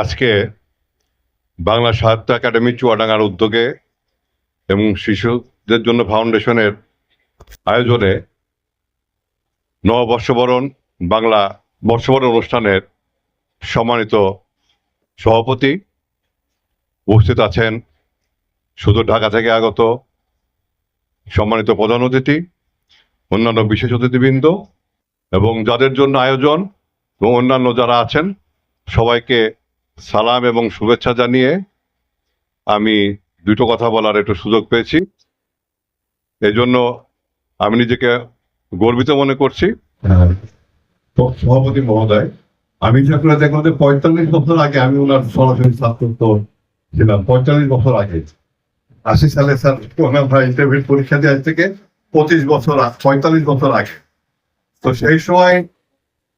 আজকে বাংলা সাহিত্য একাডেমি চুয়াডাঙ্গার উদ্যোগে এবং শিশুদের জন্য ফাউন্ডেশনের আয়োজনে নববর্ষবরণ, বাংলা বর্ষবরণ অনুষ্ঠানের সম্মানিত সভাপতি উপস্থিত আছেন শুধু ঢাকা থেকে আগত সম্মানিত প্রধান অতিথি, অন্যান্য বিশেষ অতিথিবৃন্দ এবং যাদের জন্য আয়োজন এবং অন্যান্য যারা আছেন সবাইকে সালাম এবং শুভেচ্ছা জানিয়ে আমি দুটো কথা বলার একটু সুযোগ পেয়েছি। এই জন্য আমি নিজেকে গর্বিত মনে করছি। সভাপতি মহোদয়, আমি যে দেখলাম যে পঁয়তাল্লিশ বছর আগে আমি ওনার সরাসরি ছাত্র তো ছিলাম, পঁয়তাল্লিশ বছর আগে। আশি সালে স্যার ভাই ইন্টারভিউ পরীক্ষা দিয়ে আজ থেকে পঁচিশ বছর পঁয়তাল্লিশ বছর আগে। তো সেই সময়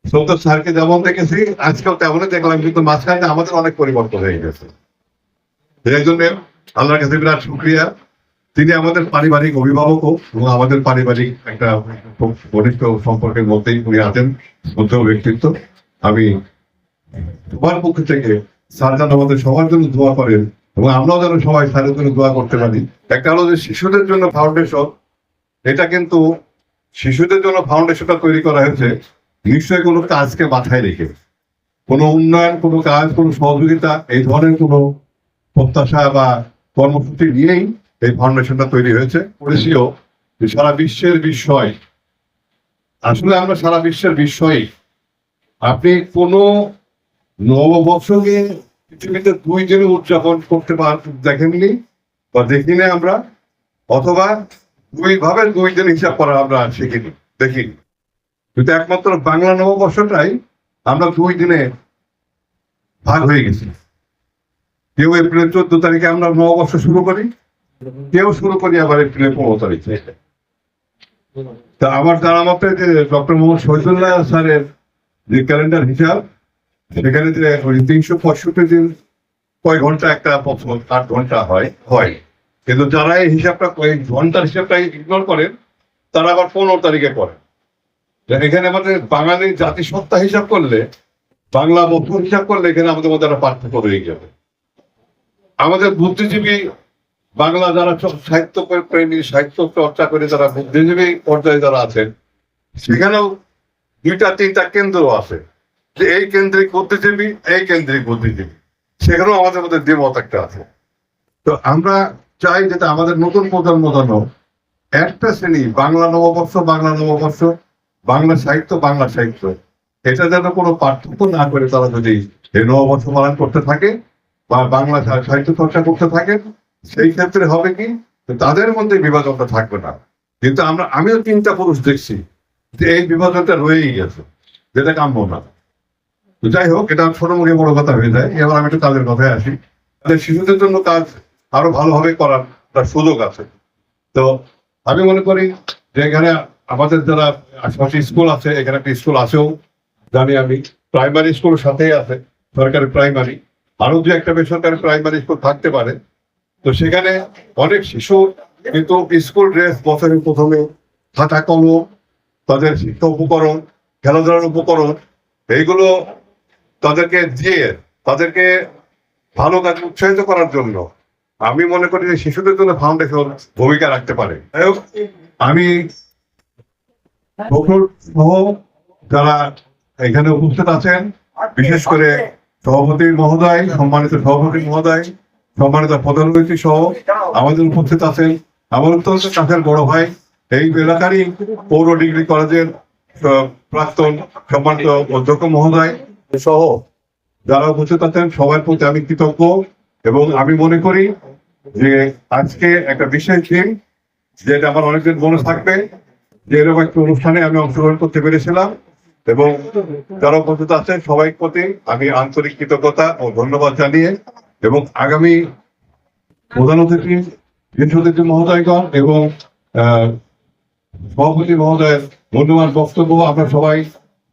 সন্তোষ স্যারকে যেমন দেখেছি, আজকেও তেমনই দেখলাম, কিন্তু মাঝখানে আমাদের অনেক পরিবর্তন হয়ে গেছে। এই জন্য আল্লাহর কাছে বিরাট শুক্রিয়া। তিনি আমাদের পারিবারিক অভিভাবক এবং আমাদের পারিবারিক একটা খুব ঘনিষ্ঠ সম্পর্কের মধ্যেই উনি আছেন শ্রদ্ধেয় ব্যক্তিত্ব। আমি তোমার পক্ষ থেকে স্যার যেন আমাদের সবার জন্য দোয়া করেন এবং আমরাও যেন সবাই স্যারের জন্য দোয়া করতে পারি। একটা হলো যে শিশুদের জন্য ফাউন্ডেশন এটা কিন্তু শিশুদের জন্য ফাউন্ডেশনটা তৈরি করা হয়েছে। নিশ্চয়ই কোনো কাজকে মাথায় রেখে। কোনো উন্নয়ন, কোনো কাজ, কোনো সহযোগিতা, এই ধরনের কোনো প্রত্যাশা বা কর্মসূচি নিয়েই এই ফাউন্ডেশনটা তৈরি হয়েছে। পড়েছিও যে সারা বিশ্বের বিষয়, আসলে আমরা সারা বিশ্বের বিষয় আপনি কোনো নববর্ষকে পৃথিবীতে দুই দিনে উদযাপন করতে পার দেখেননি বা দেখিনি আমরা, অথবা দুই ভাবে দুই দিন হিসাব করা আমরা শিখিনি, দেখিনি। কিন্তু একমাত্র বাংলা নববর্ষটাই আমরা দুই দিনে ভাগ হয়ে গেছি। কেউ এপ্রিল চোদ্দ তারিখে আমরা নববর্ষ শুরু করি, কেউ শুরু করি আবার এপ্রিলের পনেরো তারিখে। তা আমার জানা মতে যে ডক্টর মোহাম্মদ শহীদুল্লাহ স্যারের যে ক্যালেন্ডার হিসাব, সেখানে যে তিনশো পঁয়ষট্টি দিন কয় ঘণ্টা একটা আট ঘণ্টা হয় হয়। কিন্তু যারা এই হিসাবটা ঘণ্টার হিসাবটা ইগনোর করেন, তারা আবার পনেরো তারিখে করেন। এখানে আমাদের বাঙালি জাতিসত্তা হিসাব করলে, বাংলা বছর হিসাব করলে এখানে আমাদের মধ্যে একটা পার্থক্য রয়ে যাবে। আমাদের বুদ্ধিজীবী বাংলা যারা সাহিত্য প্রেমী সাহিত্য চর্চা করে যারা বুদ্ধিজীবী পর্যায়ে যারা আছেন, সেখানেও দুইটা, তিনটা কেন্দ্র আছে। যে এই কেন্দ্রিক বুদ্ধিজীবী, এই কেন্দ্রিক বুদ্ধিজীবী। সেখানেও আমাদের মধ্যে দ্বিমত একটা আছে। তো আমরা চাই যাতে আমাদের নতুন প্রজন্ম যেন একটা শ্রেণি, বাংলা নববর্ষ বাংলা নববর্ষ বাংলা সাহিত্য বাংলা সাহিত্য। এটা যেন কোনো পার্থক্য না করে তারা যদি নববর্ষ পালন করতে থাকে বা বাংলা সাহিত্য চর্চা করতে থাকে, সেই ক্ষেত্রে হবে কি? তাদের মধ্যে বিভাজনটা থাকবে না। কিন্তু আমরা, আমিও তিনটা পুরুষ দেখছি যে এই বিভাজনটা রয়েই গেছে, যেটা কাম্য না। যাই হোক, এটা ছোট মুখে বড় কথা হয়ে যায়। এবার আমি একটু কাজের কথায় আসি। তাদের শিশুদের জন্য কাজ আরও ভালোভাবে করার সুযোগ আছে। তো আমি মনে করি যে এখানে আমাদের যারা আশেপাশে স্কুল আছে, এখানে একটা স্কুল আছেও, জানি আমি প্রাইমারি স্কুল সাথেই আছে, সরকারি প্রাইমারি আরও দু একটা বেসরকারি প্রাইমারি স্কুল থাকতে পারে। তো সেখানে অনেক শিশু কিন্তু স্কুল ড্রেস বছরের প্রথমে খাতা কলম তাদের শিক্ষা উপকরণ, খেলাধুলার উপকরণ, এইগুলো তাদেরকে দিয়ে, তাদেরকে ভালো কাজে উৎসাহিত করার জন্য আমি মনে করি যে শিশুদের জন্য ফাউন্ডেশন ভূমিকা রাখতে পারে। আমি সহ যারা এখানে উপস্থিত আছেন, বিশেষ করে সভাপতি মহোদয়, সম্মানিত সভাপতি মহোদয়, সম্মানিত প্রধান অতিথি সহ আমাদের উপস্থিত আছেন আমার অত্যন্ত কাছের বড় ভাই, এই এলাকারই পৌর ডিগ্রি কলেজের প্রাক্তন সম্মানিত অধ্যক্ষ মহোদয় সহ যারা উপস্থিত আছেন, সবার প্রতি আমি কৃতজ্ঞ এবং আমি মনে করি যে আজকে একটা বিশেষ দিন যেটা আমার অনেকদিন মনে থাকবে। যে এরকম একটা অনুষ্ঠানে আমি অংশগ্রহণ করতে পেরেছিলাম এবং যারা উপস্থিত আছেন সবাই প্রতি আমি আন্তরিক কৃতজ্ঞতা ও ধন্যবাদ জানিয়ে এবং আগামী প্রধান অতিথি বিশেষ অতিথি মহোদয়গণ এবং সভাপতি মহোদয়ের মূল্যবান বক্তব্য আমরা সবাই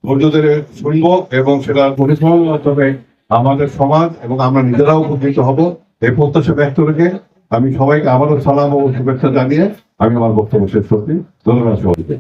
ধৈর্য ধরে শুনব এবং সেটা পরিশ্রমের মাধ্যমে আমাদের সমাজ এবং আমরা নিজেরাও উপকৃত হব। এই প্রত্যাশা ব্যক্ত রেখে আমি সবাইকে আমারও সালাম ও শুভেচ্ছা জানিয়ে আমি আমার বক্তব্য শেষ করছি। ধন্যবাদ সবাইকে।